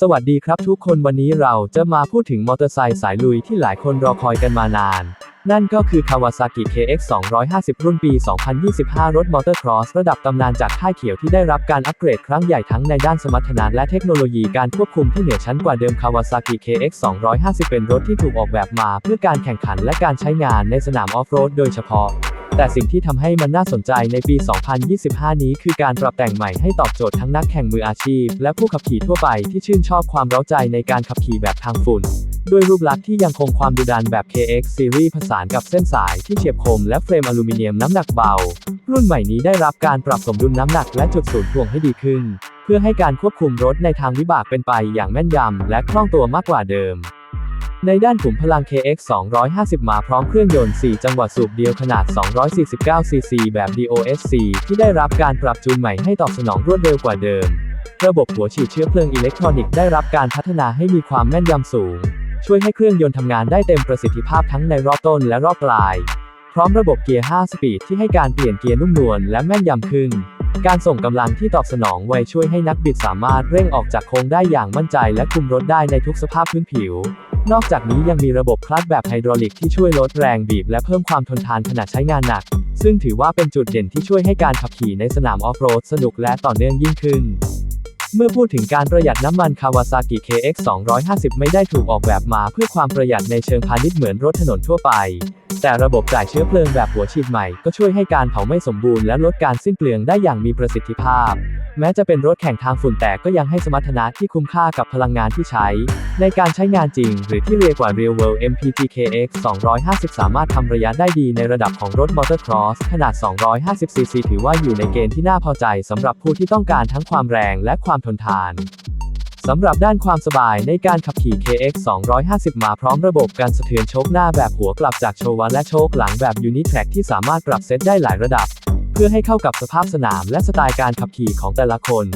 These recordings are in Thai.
สวัสดีครับทุกคนวันนี้เราจะมาพูดถึงมอเตอร์ไซค์สายลุยที่หลายคนรอคอยกันมานาน นั่นก็คือ Kawasaki KX 250 รุ่นปี 2025 รถมอเตอร์ครอสระดับตำนานจากค่ายเขียวที่ได้รับการอัปเกรดครั้งใหญ่ทั้งในด้านสมรรถนะและเทคโนโลยีการควบคุมที่เหนือชั้นกว่าเดิม Kawasaki KX 250 เป็นรถที่ถูกออกแบบมา เพื่อการแข่งขันและการใช้งานในสนามออฟโรดโดยเฉพาะ แต่สิ่งที่ทำให้มันน่าสนใจในปี 2025 นี้คือการปรับแต่งใหม่ให้ตอบโจทย์ทั้งนักแข่งมืออาชีพ และผู้ขับขี่ทั่วไปที่ชื่นชอบความเร้าใจในการขับขี่แบบทางฝุ่น ด้วยรูปลักษณ์ที่ยังคงความดุดันแบบ KX Series ผสานกับเส้นสายที่เฉียบคมและเฟรมอลูมิเนียมน้ำหนักเบา รุ่นใหม่นี้ได้รับการปรับสมดุลน้ำหนักและจุดศูนย์ถ่วงให้ดีขึ้น เพื่อให้การควบคุมรถในทางวิบากเป็นไปอย่างแม่นยำและคล่องตัวมากกว่าเดิม ในด้านขุมพลัง KX 250 มาพร้อมเครื่องยนต์ 4 จังหวะสูบเดียวขนาด 249 cc แบบ DOSC ที่ได้รับการปรับจูนใหม่ให้ตอบสนองรวดเร็วกว่าเดิม ระบบหัวฉีดเชื้อเพลิงอิเล็กทรอนิกส์ได้รับการพัฒนาให้มีความแม่นยำสูง ช่วยให้เครื่องยนต์ทำงานได้เต็มประสิทธิภาพทั้งในรอบต้นและรอบปลาย พร้อมระบบเกียร์ 5 สปีดที่ให้การเปลี่ยนเกียร์นุ่มนวลและแม่นยำขึ้น การส่งกำลังที่ตอบสนองไวช่วยให้นักบิดสามารถเร่งออกจากโค้งได้อย่างมั่นใจ และคุมรถได้ในทุกสภาพพื้นผิว นอกจากนี้ยังมีระบบคลัตช์แบบไฮดรอลิกที่ช่วยลดแรงบีบและเพิ่มความทนทานขณะใช้งานหนัก ซึ่งถือว่าเป็นจุดเด่นที่ช่วยให้การขับขี่ในสนามออฟโรดสนุกและต่อเนื่องยิ่งขึ้น เมื่อพูดถึงการประหยัดน้ำมัน Kawasaki KX 250 ไม่ได้ถูกออกแบบมาเพื่อความประหยัดในเชิงพาณิชย์เหมือนรถถนนทั่วไป แต่ระบบจ่ายเชื้อเพลิงแบบหัวฉีดใหม่ก็ช่วยให้การเผาไม่สมบูรณ์และลดการสิ้นเปลืองได้อย่างมีประสิทธิภาพ แม้จะเป็นรถแข่งทางฝุ่นแต่ก็ยังให้สมรรถนะที่คุ้มค่ากับพลังงานที่ใช้ ในการใช้งานจริง หรือที่เรียกว่า Real World MPG KX 250 สามารถทำระยะได้ดีในระดับของรถมอเตอร์ครอสขนาด 250 cc ถือว่าอยู่ในเกณฑ์ที่น่าพอใจสำหรับผู้ที่ต้องการทั้งความแรงและความทนทานสำหรับด้านความสบายในการขับขี่ KX 250 มาพร้อมระบบการสะเทือนโชคหน้าแบบหัวกลับจากโชวาและโชคหลังแบบ Unitrack ที่สามารถปรับเซตได้หลายระดับ เพื่อให้เข้ากับสภาพสนามและสไตล์การขับขี่ของแต่ละคน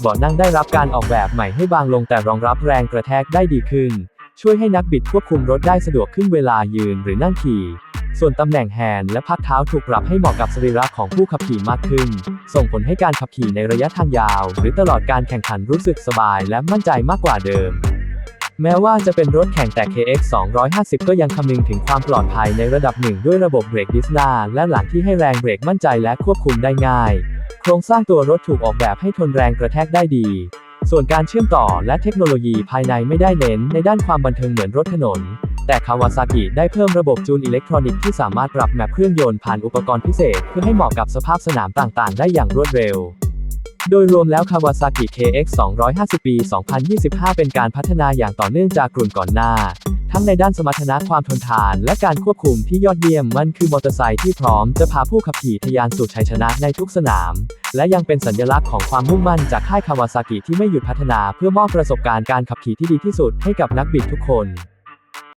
เบาะนั่งได้รับการออกแบบใหม่ให้บางลงแต่รองรับแรงกระแทกได้ดีขึ้น ช่วยให้นักบิดควบคุมรถได้สะดวกขึ้นเวลายืนหรือนั่งขี่ ส่วนตำแหน่งแฮนด์และพักเท้าถูกปรับให้เหมาะกับสรีระของผู้ขับขี่มากขึ้น ส่งผลให้การขับขี่ในระยะทางยาว หรือตลอดการแข่งขันรู้สึกสบายและมั่นใจมากกว่าเดิม แม้ว่าจะเป็นรถแข่งแต่ KX 250 ก็ยังคำนึงถึงความปลอดภัยในระดับหนึ่งด้วยระบบเบรกดิสหน้าและหลังที่ให้แรงเบรกมั่นใจและควบคุมได้ง่าย โครงสร้างตัวรถถูกออกแบบให้ทนแรงกระแทกได้ดี ส่วนการเชื่อมต่อและเทคโนโลยีภายในไม่ได้เน้นในด้านความบันเทิงเหมือนรถถนน แต่คาวาซากิได้เพิ่มระบบจูนอิเล็กทรอนิกส์ที่สามารถปรับแมปเครื่องยนต์ผ่านอุปกรณ์พิเศษ เพื่อให้เหมาะกับสภาพสนามต่างๆ ได้อย่างรวดเร็ว โดยรวมแล้ว Kawasaki KX 250 ปี 2025 เป็นการพัฒนาอย่างต่อเนื่องจากกลุ่นก่อนหน้า ทั้งในด้านสมรรถนะความทนทาน และการควบคุมที่ยอดเยี่ยมมันคือมอเตอร์ไซค์ที่พร้อมจะพาผู้ขับขี่ทะยานสู่ชัยชนะในทุกสนาม และยังเป็นสัญลักษณ์ของความมุ่งมั่นจากค่ายคาวาซากิที่ไม่หยุดพัฒนาเพื่อมอบประสบการณ์การขับขี่ที่ดีที่สุดให้กับนักบิดทุกคน